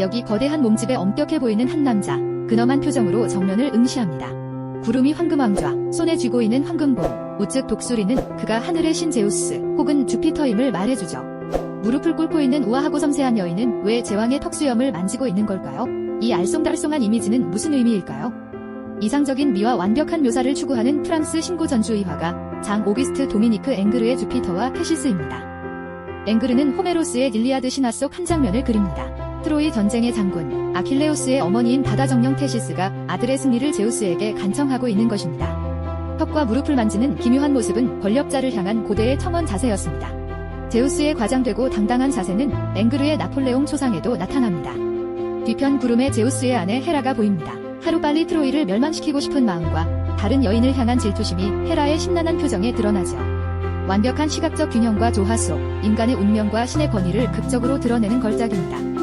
여기 거대한 몸집에 엄격해 보이는 한 남자. 근엄한 표정으로 정면을 응시합니다. 구름이 황금왕좌, 손에 쥐고 있는 황금봉, 우측 독수리는 그가 하늘의 신 제우스 혹은 주피터임을 말해주죠. 무릎을 꿇고 있는 우아하고 섬세한 여인은 왜 제왕의 턱수염을 만지고 있는 걸까요? 이 알쏭달쏭한 이미지는 무슨 의미일까요? 이상적인 미와 완벽한 묘사를 추구하는 프랑스 신고 전주의 화가 장 오기스트 도미니크 앵그르의 주피터와 캐시스입니다. 앵그르는 호메로스의 닐리아드 신화 속 한 장면을 그립니다. 트로이 전쟁의 장군 아킬레우스의 어머니인 바다정령 테시스가 아들의 승리를 제우스에게 간청하고 있는 것입니다. 턱과 무릎을 만지는 기묘한 모습은 권력자를 향한 고대의 청원 자세였습니다. 제우스의 과장되고 당당한 자세는 앵그르의 나폴레옹 초상에도 나타납니다. 뒤편 구름의 제우스의 아내 헤라가 보입니다. 하루빨리 트로이를 멸망시키고 싶은 마음과 다른 여인을 향한 질투심이 헤라의 심란한 표정에 드러나죠. 완벽한 시각적 균형과 조화 속 인간의 운명과 신의 권위를 극적으로 드러내는 걸작입니다.